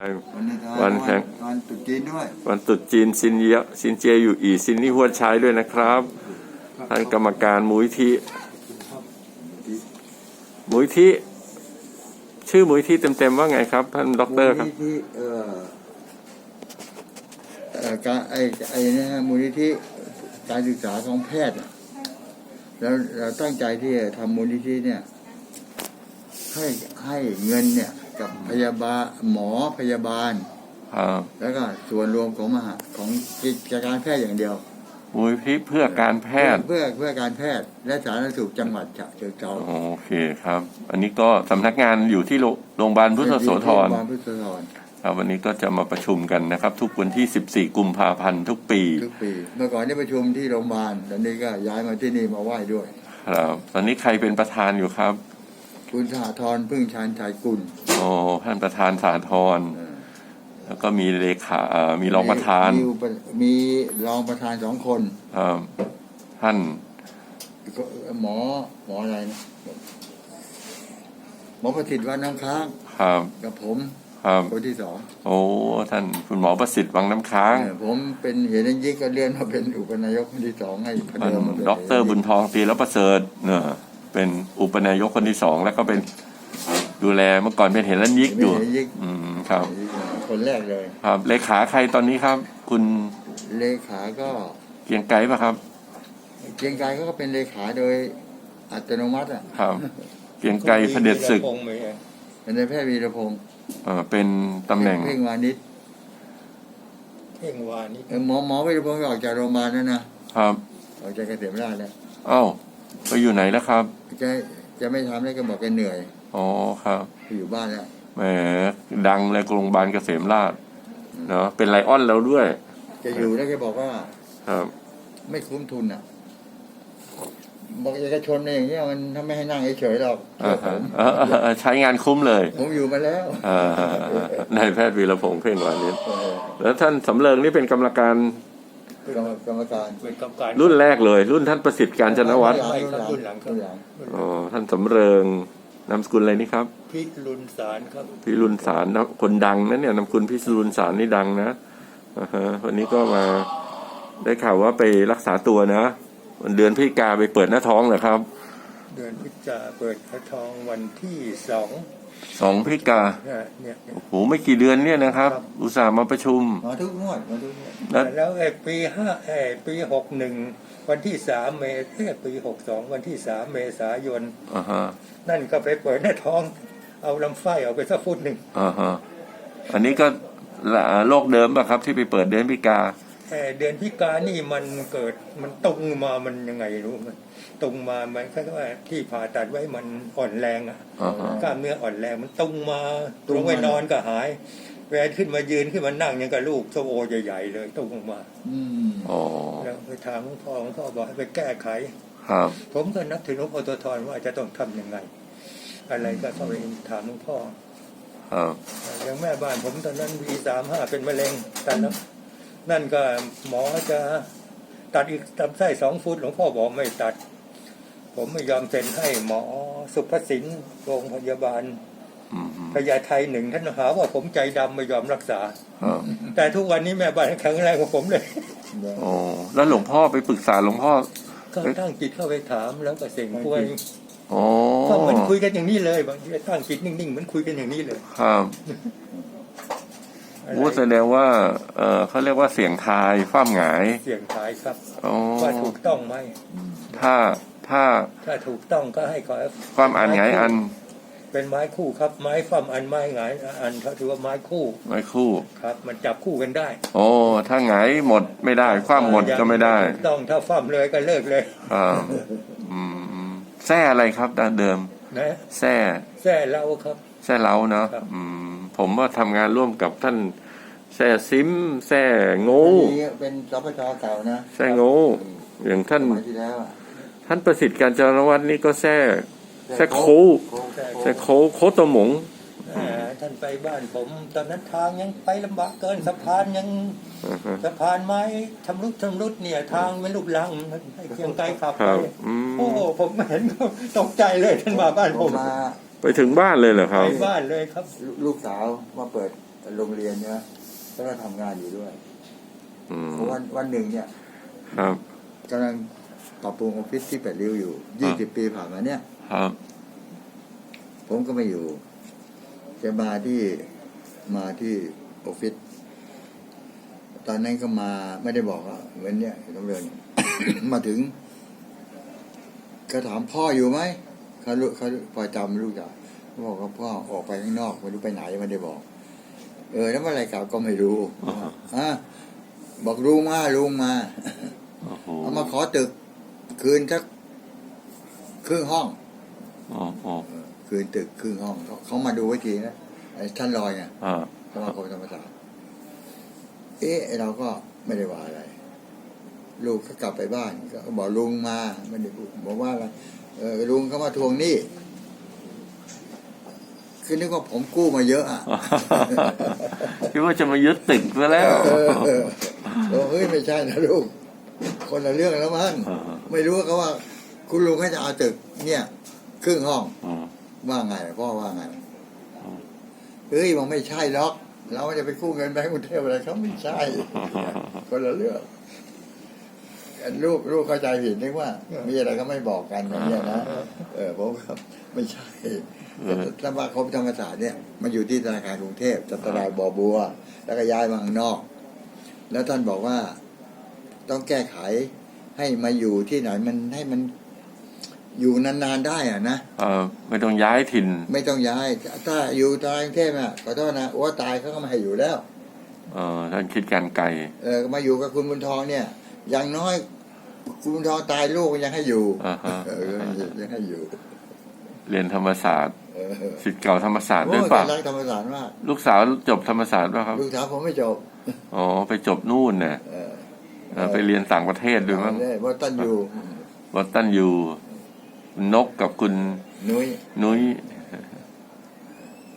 วันนี้ก็วันแห่งวันตรุษจีนด้วย วันตรุษจีนซินเยซินเจียอยู่อีซินนี่หัวใช้ด้วยนะครับ ท่านกรรมการมูลที่มูลที่ชื่อมูลที่เต็มๆว่าไงครับ ท่านด็อกเตอร์ครับมูลนิธิเอ่อเอ่อการไอ้ไอ้นะฮะมูลนิธิการศึกษาของแพทย์อะแล้วเราตั้งใจที่จะทำมูลนิธิเนี่ย ให้ให้เงินเนี่ย กับพยาบาลหมอพยาบาล ครับแล้วก็ส่วนรวมของมหาของกิจการแพทย์อย่างเดียวมูลที่เพื่อการแพทย์ เพื่อเพื่อการแพทย์และสาธารณสุขจังหวัดฉะเชิงเทราโอเคครับ อันนี้ก็สำนักงานอยู่ที่โรโรงพยาบาลพุทธโสธรโงพยาบาลพุทธโสธรครับวันนี้ก็จะมาประชุมกันนะครับ ทุกวันที่ 14 กุมภาพันธ์ทุกปี ทุกปี เมื่อก่อนได้ประชุมที่โรงพยาบาลตอนนี้ก็ย้ายมาที่นี่มาไหว้ด้วย ครับ ตอนนี้ใครเป็นประธานอยู่ครับ คุณสหธรพึ่งชานชายกุลโอ้ท่านประธานสาธรเออแล้วก็มีเลขาเอ่อมีรองประธานมีอุปมีรองประธานสองคนครับท่านก็หมอหมออะไรนะหมอประสิทธิ์วันน้ำค้างครับกับผมครับคนที่สองโอ้ท่านคุณหมอประสิทธิ์วังน้ำค้างเออผมเป็นเหตุยิ่งก็เลื่อนมาเป็นอุปนายกคนที่สองให้พท่านเดิมมาเป็นด็อกเตอร์บุญทองตีรประเสริฐเนอะ เป็นอุปนายกคนที่สองแล้วก็เป็นดูแลเมื่อก่อนเป็นเห็นรันยิกอยู่เหตุยิ่งอืมครับ คนแรกเลย ครับเลขาใครตอนนี้ครับ คุณเลขาก็เกรียงไกรป่ะครับ เกรียงไกรเขาก็เป็นเลขาโดยอัตโนมัติอะครับ เกรียงไกรเผด็จศึกคงมีเป็นนายแพทย์วีรพงศ์เอ่อเป็นตำแหน่งเพ่งวานิชเพ่งวานิชเออหมอหมอวีรพงศ์ก็ออกจากโรงพยาบาลแล้วนะครับออกจากเกษมราชแล้ว เอ้า ไปอยู่ไหนแล้วครับ จะจะไม่ทำแล้วก็บอกแกเหนื่อยอ๋อครับไปอยู่บ้านแล้วแหมดังเลยโรงพยาบาลเกษมราชเนาะเป็นไลออนแล้วด้วยจะอยู่แล้วแกบอกว่า ครับ ไม่คุ้มทุนอะ บอกเอกชนเนี่ยอย่างเงี้ยมันถ้าไม่ให้นั่งเฉยๆหรอกเชื่อ่าอผฮะมเออเออเออใช้งานคุ้มเลย ผมอยู่มาแล้วอ่านายแพทย์วีรพงษ์เพ่งวานิชเออแล้วท่านสำเริงนี่เป็นกรรมการ กรรมกรรมการเป็นกรรมการรุ่นแรกเลย รุ่นท่านประสิทธิ์การจนวัฒน์รุ่นหลังรุ่นหลังรุ่นหลังอ๋อท่านสำเริงนามสกุลอะไรนี่ครับ พิรุณสารครับ พิรุณสารนะคนดังนะเนี่ยนามสกุลพิรุณสารนี่ดังนะอ่าฮะวันนี้ก็มาได้ข่าวว่าไปรักษาตัวนะวันเดือนพฤศจิกาไปเปิดหน้าท้องเหรอครับ เดือนพิจาเปิดพระทองวันที่สอง สองพฤศจิกาเนี่ยเนี่ยโอ้โหไม่กี่เดือนเนี่ยนะครับ อุตส่าห์มาประชุม มาทุกงวดมาทุกงวดแล้ว แล้วไอ้ปีห้าไอ้ปีหกหนึ่งวันที่สามเมษเอ้ยปีหกสองวันที่สามเมษายน อ่าฮะนั่นก็ไปเปิดหน้าท้อง เอาลำไส้ออกไปสักฟุตหนึ่งอ่าฮะอันนี้ก็ละโรคเดิมป่ะครับ ที่ไปเปิดเดือนพฤศจิกา ไอ้เดือนพิกานี่มันเกิดมันตุงมามันยังไงรู้มันตุงมามันแค่ว่าที่ผ่าตัดไว้มันอ่อนแรงอะอ่าฮะกล้ามเนื้ออ่อนแรงมันตุ้งมาลงไปนอนก็หายเวลาขึ้นมายืนขึ้นมานั่งยังกับลูกโซโอใหญ่ๆเลยตุ้งมาอืมอ๋อแล้วไปถามหลวงพ่อหลวงพ่อบอกให้ไปแก้ไขครับผมก็นับถือหลวงพ่อตัวทอนว่าจะต้องทำยังไง อะไรก็เข้าไปถามหลวงพ่อครับอย่างแม่บ้านผมตอนนั้นวีสามห้าเป็นมะเร็งตันแล้ว นั่นก็หมอจะตัดอีกลำไส้สองฟุตหลวงพ่อบอกไม่ตัด ผมไม่ยอมเซ็นให้หมอสุภสินโรงพยาบาลอืมฮึพญาไทหนึ่งท่านหาว่าผมใจดำไม่ยอมรักษาครับแต่ทุกวันนี้แม่บ้านแข็งแรงกว่าผมเลยโอ้แล้วหลวงพ่อไปปรึกษาหลวงพ่อก็ตั้งจิตเข้าไปถามแล้วก็เสียงคุยอ๋อก็เหมือนคุยกันอย่างนี้เลยบางทีตั้งจิตนิ่งๆเหมือนคุยกันอย่างนี้เลย ครับ อะไรโอ้แสดงว่าเออเขาเรียกว่าเสียงทายฟ้ามหงาย เสียงทายครับอ๋อว่าถูกต้องไหมถ้าถ้าถ้าถูกต้องก็ให้ขอความอ่านหงายอัน เป็นไม้คู่ครับ ไม้ฟั่มอันไม้หงายอันเขาถือว่าไม้คู่ ไม่คู่ครับ มันจับคู่กันได้ โอ้ถ้าหงายหมดไม่ได้ ความหมดก็ไม่ได้ถูต้องถ้าฟั่มเลยก็เลิกเลยครับอืมแซ่อะไรครับด้านเดิมนะแซ่แท้เราครับแซ่เล้าเนาะครับอืม ผมว่าทำงานร่วมกับท่านแซ่ซิมแซ่โง่อันนี้เป็นสปชเก่านะแซ่โง่อย่างท่านสมัยที่แล้วอะท่านประสิทธิ์การจารวัตรนี่ก็แซ่แซ่โคโค้งแซ่โคโคตวหมงแหมท่านไปบ้านผมตอนนั้นทางยังไปลำบากเกินสะพานยังอ่าฮะสะพานไม้ชำรุดชำรุดเนี่ย ทางเป็นลูกลังให้เคียงไกลขับคไปรับอืมโอ้โหผมเห็นก็ตกใจเลยท่านมาบ้านผผมมมา ไปถึงบ้านเลยเหรอคไปรับบ้านเลยครับ ลูกสาวมาเปิดโรงเรียนเนี่ยแล้วก็ทำงานอยู่ด้วยอืมวันวันหนึ่งเนี่ยครับ กำลังปรับปรุงออฟฟิศที่แปดริ้วอยู่ยี่สิบปีผ่านมาเนี่ย ครับ ผมก็ไม่อยู่ จะมาที่มาที่ออฟฟิศตอนนั้นก็มาไม่ได้บอกว่าเหมือนเนี่ยต้องเรียน มาถึง ก็ถามพ่ออยู่ไหม เขาลูกเขาพอจำลูกจ้ะเขาบอกว่าพ่อออกไปข้างนอกไม่รู้ไปไหนไม่ได้บอก เออ แล้วเมื่อไหรกลับก็ไม่รู้อ่าฮะอะบอกลุงมาลุงมาโอ้โหเอามาขอตึก คืนสักครึ่งห้องอ๋ออ๋อเออคืนตึกครึ่งห้องเขาเขามาดูไว้ทีนะไอ้ท่านลอยไงอ่าสมาคมธรรมศาสตร์เอ๊ะไอ้เราก็ไม่ได้ว่าอะไร ลูกก็กลับไปบ้าน ก็บอกลุงมาไม่ได้พูดบอกว่าอะไร เออลุงเขามาทวงหนี้คือนึกว่าผมกู้มาเยอะอะคิดว่าจะมายึดตึกซะแล้วเออเออเออเฮ้ยไม่ใช่นะลูก คนละเรื่องแล้วมั้งอ่าไม่รู้ว่าเขาว่า คุณลุงให้จะเอาตึก เนี่ยครึ่งห้องอืมว่าไงพ่อว่าไงอืมเฮ้ยมันไม่ใช่หรอก เราจะไปกู้เงินแบงก์กรุงเทพอะไรเขาไม่ใช่คนละเรื่อง ลูกลูกเข้าใจผิดนึกว่า มีอะไรก็ไม่บอกกันอย่างเงี้ยนะเออผมก็ไม่ใช่สมาคมธรรมศาสตร์เนี่ยมันอยู่ที่ธนาคารกรุงเทพจัตลาดบ่อบัว แล้วก็ย้ายมาข้างนอก แล้วท่านบอกว่าต้องแก้ไขให้มาอยู่ที่ไหนมันให้มันอยู่นานๆได้อะนะเออไม่ต้องย้ายถิ่น ไม่ต้องย้าย ถ้าอยู่ตารางเทพอะขอโทษนะว่าตายเขาก็ไม่ให้อยู่แล้ว เออท่านคิดการไกลเออมาอยู่กับคุณบุญทองเนี่ย อย่างน้อย คุณบุญทองตายลูกก็ยังให้อยู่อ่าฮะ เออยังให้อยู่เรียนธรรมศาสตร์เออสิทธิ์เก่าธรรมศาสตร์โอ้ด้วยยป่ะรักธรรมศาสตร์มากลูกสาวจบธรรมศาสตร์ป่ะครับ ลูกสาวผมไม่จบ อ๋อ ไปจบนู่นเนี่ยเออเออไปเรียนต่างประเทศด้วยมั้งเลยว่าตันอยู่วัตตันยูนกกับคุณนุ้ยนุ้ย